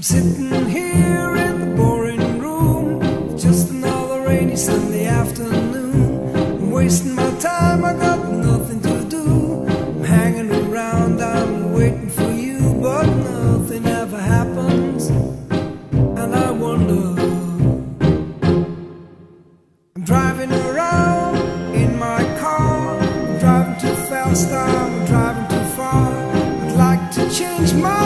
I'm sitting here in the boring room, just another rainy Sunday afternoon. I'm wasting my time, I got nothing to do. I'm hanging around, I'm waiting for you, but nothing ever happens. And I wonder. I'm driving around in my car, I'm driving too fast, I'm driving too far. I'd like to change my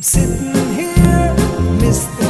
sitting here, miss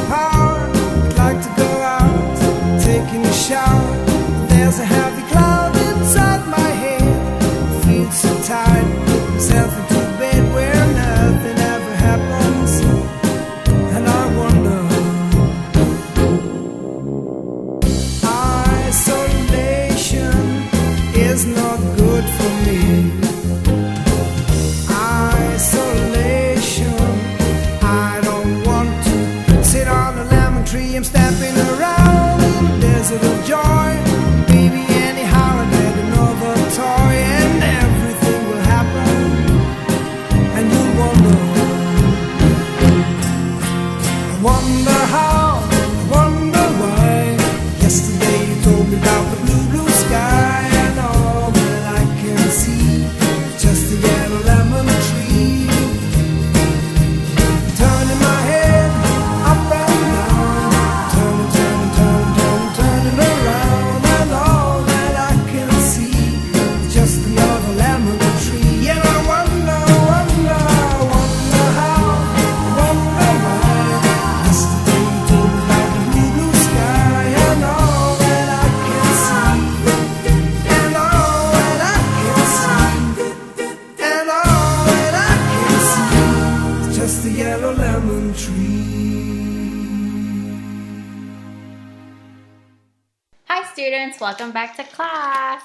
students, welcome back to class.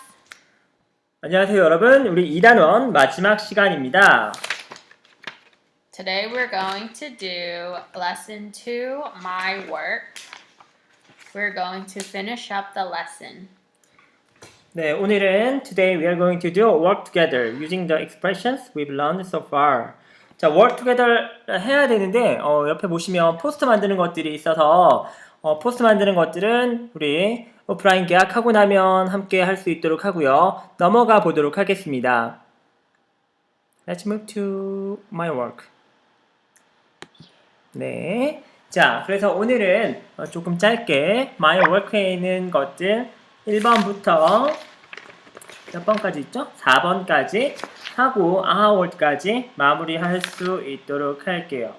안녕하세요 여러분 우리 2단원 마지막 시간입니다 Today we're going to do lesson 2, my work. We're going to finish up the lesson. 네 오늘은 Today we are going to do work together using the expressions we've learned so far 자 work together 해야 되는데 어, 옆에 보시면 포스트 만드는 것들이 있어서 어, 포스트 만드는 것들은 우리 오프라인 계약하고 나면 함께 할 수 있도록 하고요 넘어가 보도록 하겠습니다 Let's move to my work 네. 자, 그래서 오늘은 어, 조금 짧게 my work에 있는 것들 1번부터 몇 번까지 있죠? 4번까지 하고 hour까지 마무리할 수 있도록 할게요.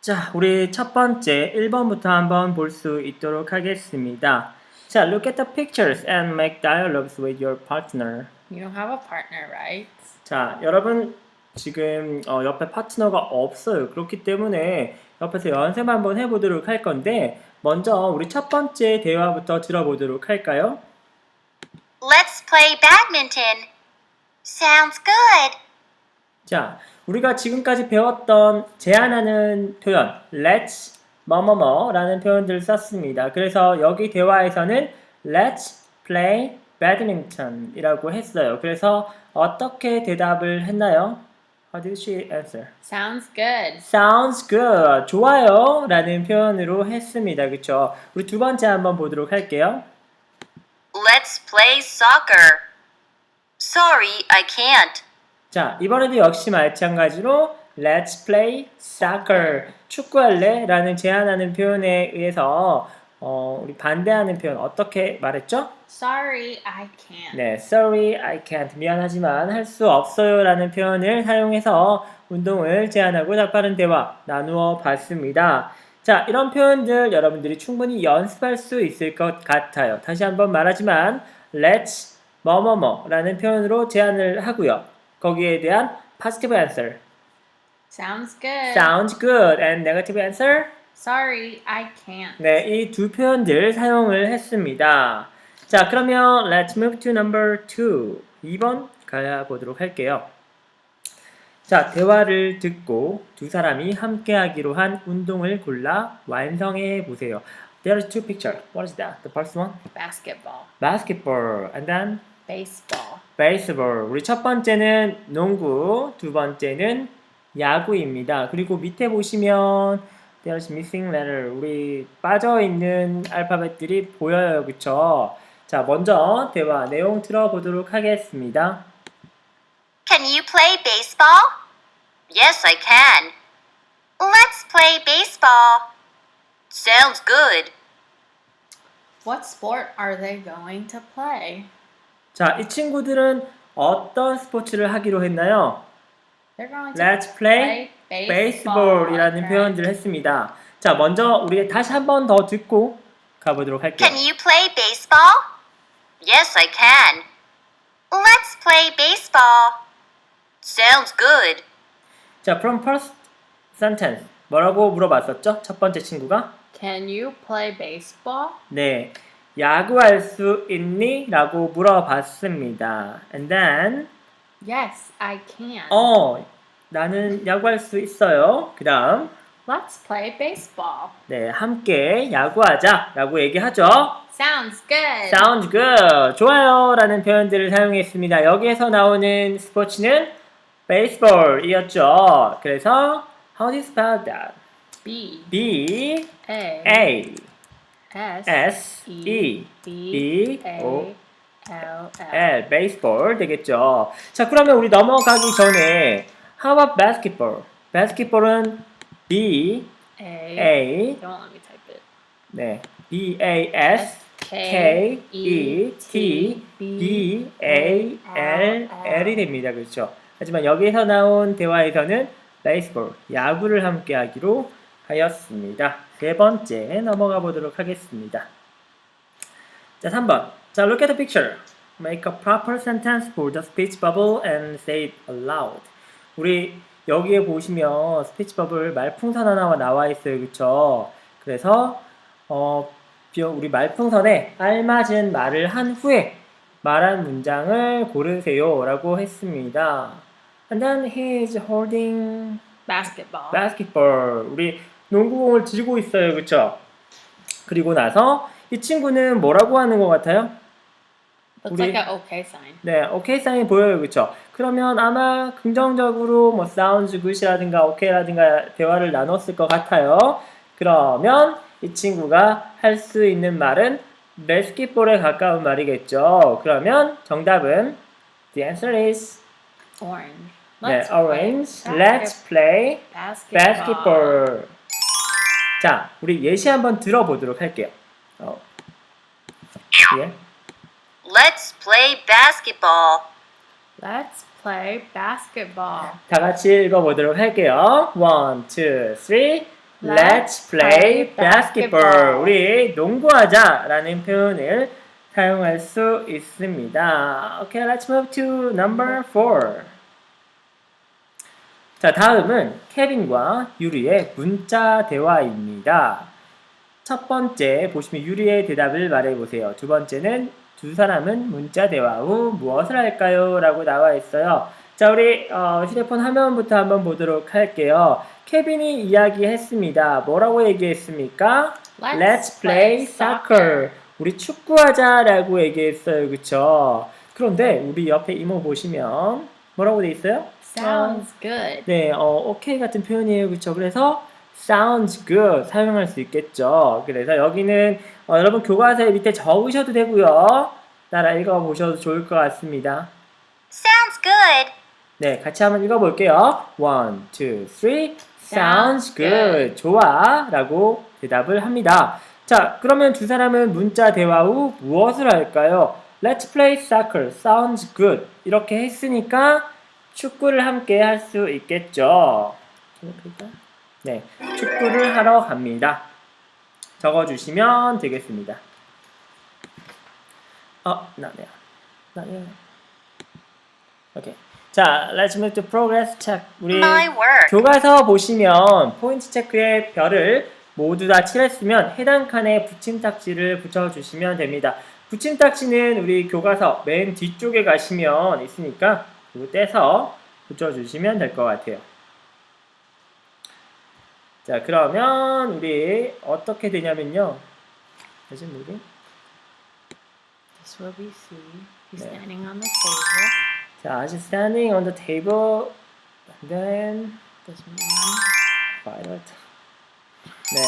자, 우리 첫 번째 1번부터 한번 볼 수 있도록 하겠습니다. 자, look at the pictures and make dialogues with your partner. You don't have a partner, right? 자, 여러분 지금 어, 옆에 파트너가 없어요. 그렇기 때문에 옆에서 연습 한번 해보도록 할 건데 먼저 우리 첫 번째 대화부터 들어보도록 할까요? Let's play badminton. Sounds good. 자, 우리가 지금까지 배웠던 제안하는 표현 let's 뭐뭐뭐라는 표현들을 썼습니다. 그래서 여기 대화에서는 let's play badminton이라고 했어요. 그래서 어떻게 대답을 했나요? How did she answer? Sounds good. Sounds good. 좋아요. 라는 표현으로 했습니다. 그쵸? 우리 두 번째 한번 보도록 할게요. Let's play soccer. Sorry, I can't. 자, 이번에도 역시 마찬가지로 Let's play soccer. 축구할래? 라는 제안하는 표현에 의해서 어, 우리 반대하는 표현 어떻게 말했죠? Sorry, I can't. 네, sorry, I can't. 미안하지만 할 수 없어요 라는 표현을 사용해서 운동을 제안하고 답하는 대화 나누어 봤습니다. 자, 이런 표현들 여러분들이 충분히 연습할 수 있을 것 같아요. 다시 한번 말하지만, let's 뭐뭐뭐 라는 표현으로 제안을 하고요. 거기에 대한 positive answer. Sounds good. Sounds good. And negative answer? Sorry, I can't. 네, 이 두 표현들 사용을 했습니다. 자, 그러면 let's move to number 2. 2번 가야 보도록 할게요. 자, 대화를 듣고 두 사람이 함께 하기로 한 운동을 골라 완성해 보세요. There are two pictures. What is that? The first one? Basketball, Basketball. And then baseball, baseball. 우리 첫 번째는 농구, 두 번째는 야구입니다. 그리고 밑에 보시면 there's missing letter. 우리 빠져 있는 알파벳들이 보여요. 그쵸? 자, 먼저 대화 내용 들어보도록 하겠습니다. Can you play baseball? Yes, I can. Let's play baseball. Sounds good. What sport are they going to play? 자, 이 친구들은 어떤 스포츠를 하기로 했나요? Let's play play baseball이라는 okay. 표현들을 했습니다. 자, 먼저 우리 다시 한 번 더 듣고 가보도록 할게요. Can you play baseball? Yes, I can. Let's play baseball. Sounds good. 자, from first sentence 뭐라고 물어봤었죠? 첫 번째 친구가 Can you play baseball? 네, 야구할 수 있니? 라고 물어봤습니다. And then Yes, I can. 어, 나는 야구할 수 있어요. 그 다음 Let's play baseball. 네, 함께 야구하자 라고 얘기하죠. Sounds good. Sounds good. 좋아요 라는 표현들을 사용했습니다. 여기에서 나오는 스포츠는 baseball이었죠. 그래서 how do you spell that? B B A A S S E B B O L L. L baseball 되겠죠. 자, 그러면 우리 넘어가기 전에 how about basketball? basketball은 B A. A Don't let me type it. 네, B A S K E T B A L L이 됩니다. 그렇죠? 하지만 여기서 나온 대화에서는 베이스볼, 야구를 함께 하기로 하였습니다. 세 번째 넘어가 보도록 하겠습니다. 자, 3번. 자, look at the picture. Make a proper sentence for the speech bubble and say it aloud. 우리 여기에 보시면 스피치 버블 말풍선 하나가 나와 있어요. 그쵸? 그래서 어, 비- 우리 말풍선에 알맞은 말을 한 후에 말한 문장을 고르세요. 라고 했습니다. And then he is holding Basketball. basketball. 우리 농구공을 들고 있어요. 그쵸? 그리고 나서 이 친구는 뭐라고 하는 것 같아요? Looks like an okay sign. 네, 오케이 사인이 보여요. 그쵸? 그러면 아마 긍정적으로 뭐 sounds good이라든가 오케이라든가 대화를 나눴을 것 같아요. 그러면 이 친구가 할 수 있는 말은 basketball에 가까운 말이겠죠. 그러면 정답은 the answer is Orange. 네, orange. Let's play basketball. 자, 우리 예시 한번 들어보도록 할게요. 어. 예. Let's play basketball. Let's play basketball. 다 같이 읽어보도록 할게요. One, two, three. Let's play basketball. 우리 농구하자라는 표현을 사용할 수 있습니다. Okay, let's move to number four. 자, 다음은 케빈과 유리의 문자 대화입니다. 첫 번째 보시면 유리의 대답을 말해 보세요. 두 번째는 두 사람은 문자 대화 후 무엇을 할까요? 라고 나와 있어요. 자, 우리 어, 휴대폰 화면부터 한번 보도록 할게요. 케빈이 이야기했습니다. 뭐라고 얘기했습니까? Let's Let's play soccer. 우리 축구하자라고 얘기했어요. 그쵸? 그런데 우리 옆에 이모 보시면 뭐라고 돼 있어요? Sounds good. 네, 어, 오케이 같은 표현이에요. 그쵸? 그래서 sounds good 사용할 수 있겠죠. 그래서 여기는 어, 여러분 교과서에 밑에 적으셔도 되고요. 따라 읽어보셔도 좋을 것 같습니다. Sounds good. 네, 같이 한번 읽어볼게요. One, two, three. Sounds good. 좋아. 라고 대답을 합니다. 자, 그러면 두 사람은 문자 대화 후 무엇을 할까요? Let's play soccer. Sounds good. 이렇게 했으니까 축구를 함께 할 수 있겠죠. 네, 축구를 하러 갑니다. 적어주시면 되겠습니다. 어, 나네요. 나네요. 오케이. 자, let's move to progress check. 우리. 교과서 보시면 포인트 체크에 별을 모두 다 칠했으면 해당 칸에 붙임딱지를 붙여주시면 됩니다. 붙임딱지는 우리 교과서 맨 뒤쪽에 가시면 있으니까 이거 떼서 붙여주시면 될 것 같아요. 자, 그러면 우리 어떻게 되냐면요. 다시 우리 This will be C. He's Yeah. standing on the table. 자, she's standing on the table, and then This man. Violet. 네.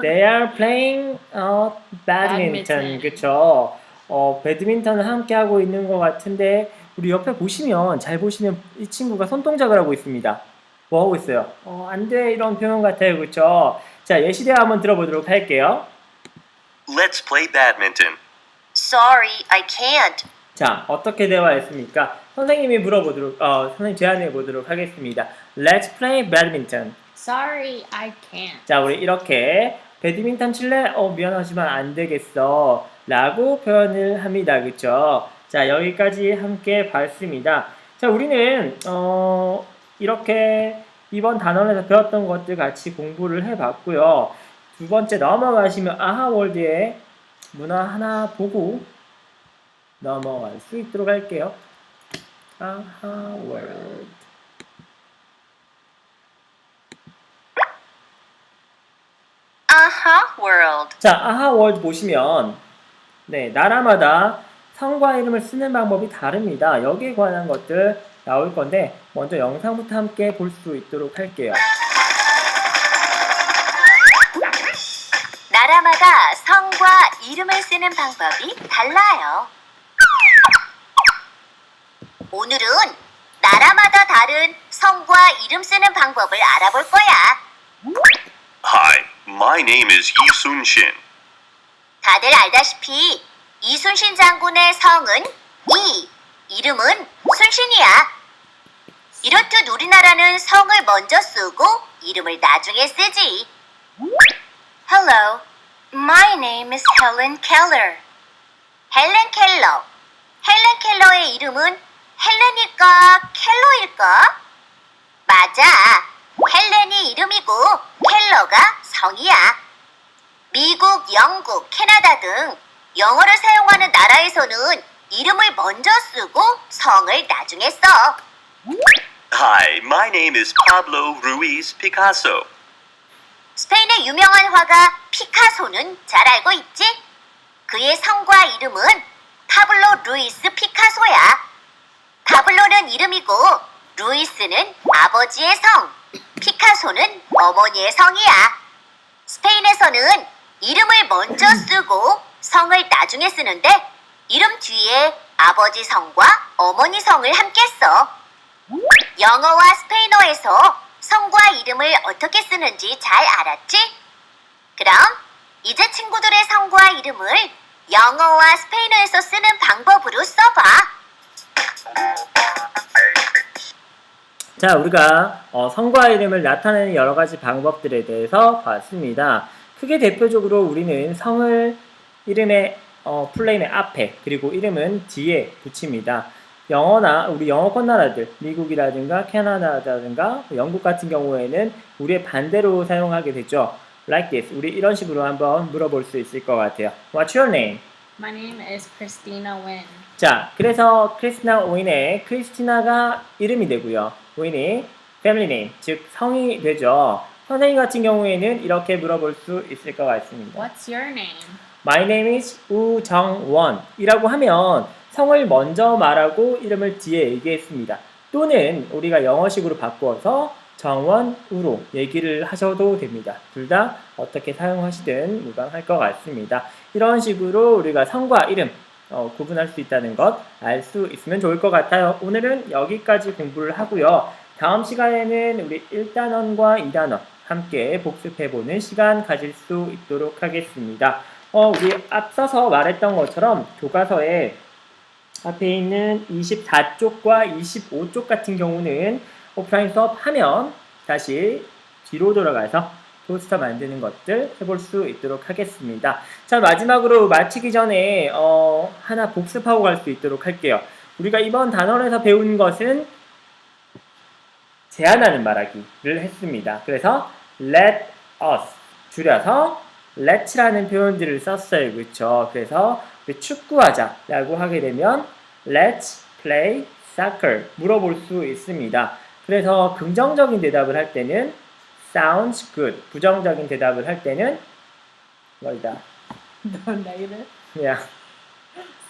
They are playing uh, badminton. Badminton. 그쵸? 어, 배드민턴을 함께 하고 있는 것 같은데 우리 옆에 보시면 잘 보시면 이 친구가 손동작을 하고 있습니다. 뭐 하고 있어요? 어, 안 돼. 이런 표현 같아요. 그쵸? 자, 예시대화 한번 들어보도록 할게요. Let's play badminton. Sorry, I can't. 자, 어떻게 대화했습니까? 선생님이 물어보도록, 어, 선생님 제안해 보도록 하겠습니다. Let's play badminton. Sorry, I can't. 자, 우리 이렇게 배드민턴 칠래? 어, 미안하지만 안 되겠어. 라고 표현을 합니다. 그쵸? 자, 여기까지 함께 봤습니다. 자, 우리는, 어, 이렇게 이번 단원에서 배웠던 것들 같이 공부를 해봤고요. 두 번째 넘어가시면 아하월드의 문화 하나 보고 넘어갈 수 있도록 할게요. 아하월드. Aha world. 자, 아하 월드 보시면 네, 나라마다 성과 이름을 쓰는 방법이 다릅니다. 여기에 관한 것들 나올 건데 먼저 영상부터 함께 볼 수 있도록 할게요. 나라마다 성과 이름을 쓰는 방법이 달라요. 오늘은 나라마다 다른 성과 이름 쓰는 방법을 알아볼 거야. Hi, my name is Yi Sun Shin. 다들 알다시피 이순신 장군의 성은 이, 이름은 순신이야. 이렇듯 우리나라는 성을 먼저 쓰고 이름을 나중에 쓰지. Hello, my name is Helen Keller. 헬렌 켈러. 헬렌 켈러의 이름은 헬렌일까, 켈러일까? 맞아. 헬렌이 이름이고 켈러가 성이야. 미국, 영국, 캐나다 등 영어를 사용하는 나라에서는 이름을 먼저 쓰고 성을 나중에 써. Hi, my name is Pablo Ruiz Picasso. 스페인의 유명한 화가 피카소는 잘 알고 있지? 그의 성과 이름은 파블로 루이스 피카소야. 파블로는 이름이고 루이스는 아버지의 성, 피카소는 어머니의 성이야. 스페인에서는 이름을 먼저 쓰고 성을 나중에 쓰는데 이름 뒤에 아버지 성과 어머니 성을 함께 써. 영어와 스페인어에서 성과 이름을 어떻게 쓰는지 잘 알았지? 그럼 이제 친구들의 성과 이름을 영어와 스페인어에서 쓰는 방법으로 써봐. 자, 우리가 어, 성과 이름을 나타내는 여러 가지 방법들에 대해서 봤습니다. 크게 대표적으로 우리는 성을 이름의 어, 플레임의 앞에 그리고 이름은 뒤에 붙입니다. 영어나 우리 영어권 나라들, 미국이라든가 캐나다라든가 영국 같은 경우에는 우리의 반대로 사용하게 되죠. Like this. 우리 이런 식으로 한번 물어볼 수 있을 것 같아요. What's your name? My name is Christina Wynn. 자, 그래서 크리스티나 오인의 크리스티나가 이름이 되고요. 오인이 패밀리 네임, 즉 성이 되죠. 선생님 같은 경우에는 이렇게 물어볼 수 있을 것 같습니다. What's your name? My name is 우정원이라고 하면 성을 먼저 말하고 이름을 뒤에 얘기했습니다. 또는 우리가 영어식으로 바꾸어서 정원우로 얘기를 하셔도 됩니다. 둘 다 어떻게 사용하시든 무방할 것 같습니다. 이런 식으로 우리가 성과 이름 어, 구분할 수 있다는 것 알 수 있으면 좋을 것 같아요. 오늘은 여기까지 공부를 하고요. 다음 시간에는 우리 1단원과 2단원 함께 복습해보는 시간 가질 수 있도록 하겠습니다. 어, 우리 앞서서 말했던 것처럼 교과서에 앞에 있는 24쪽과 25쪽 같은 경우는 오프라인 수업 하면 다시 뒤로 돌아가서 포스터 만드는 것들 해볼 수 있도록 하겠습니다. 자, 마지막으로 마치기 전에 어, 하나 복습하고 갈 수 있도록 할게요. 우리가 이번 단원에서 배운 것은 제안하는 말하기를 했습니다. 그래서 let us 줄여서 let'라는 표현들을 썼어요. 그렇죠? 그래서 축구하자라고 하게 되면 let's play soccer 물어볼 수 있습니다. 그래서 긍정적인 대답을 할 때는 sounds good 부정적인 대답을 할 때는 뭐다? The negative. Yeah.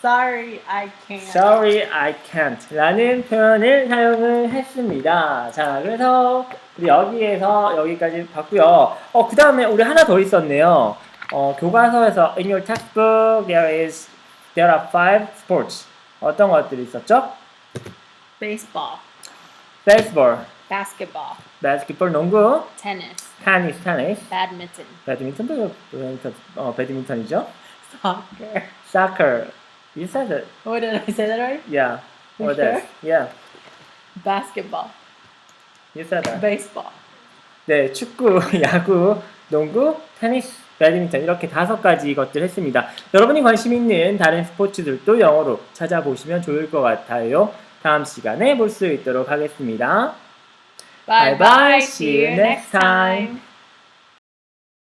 Sorry, I can't. Sorry, I can't. 라는 표현을 사용을 했습니다. 자, 그래서 우리 여기에서 여기까지 봤고요. 어, 그 다음에 우리 하나 더 있었네요. 어, 교과서에서 in your textbook there is there are five sports. 어떤 것들이 있었죠? Baseball, Baseball, basketball, basketball, 농구, tennis, 테니스, 테니스, badminton, 배드민턴도 배드민턴, 어, 배드민턴이죠. soccer. Soccer. You said it. What did I say that right? Yeah. You Or that. Yeah. Basketball, You said that. baseball. 네, 축구, 야구, 농구, 테니스, 배드민턴 이렇게 다섯 가지 것들 했습니다. 여러분이 관심 있는 다른 스포츠들도 영어로 찾아보시면 좋을 것 같아요. 다음 시간에 볼 수 있도록 하겠습니다. Bye bye. See you next time.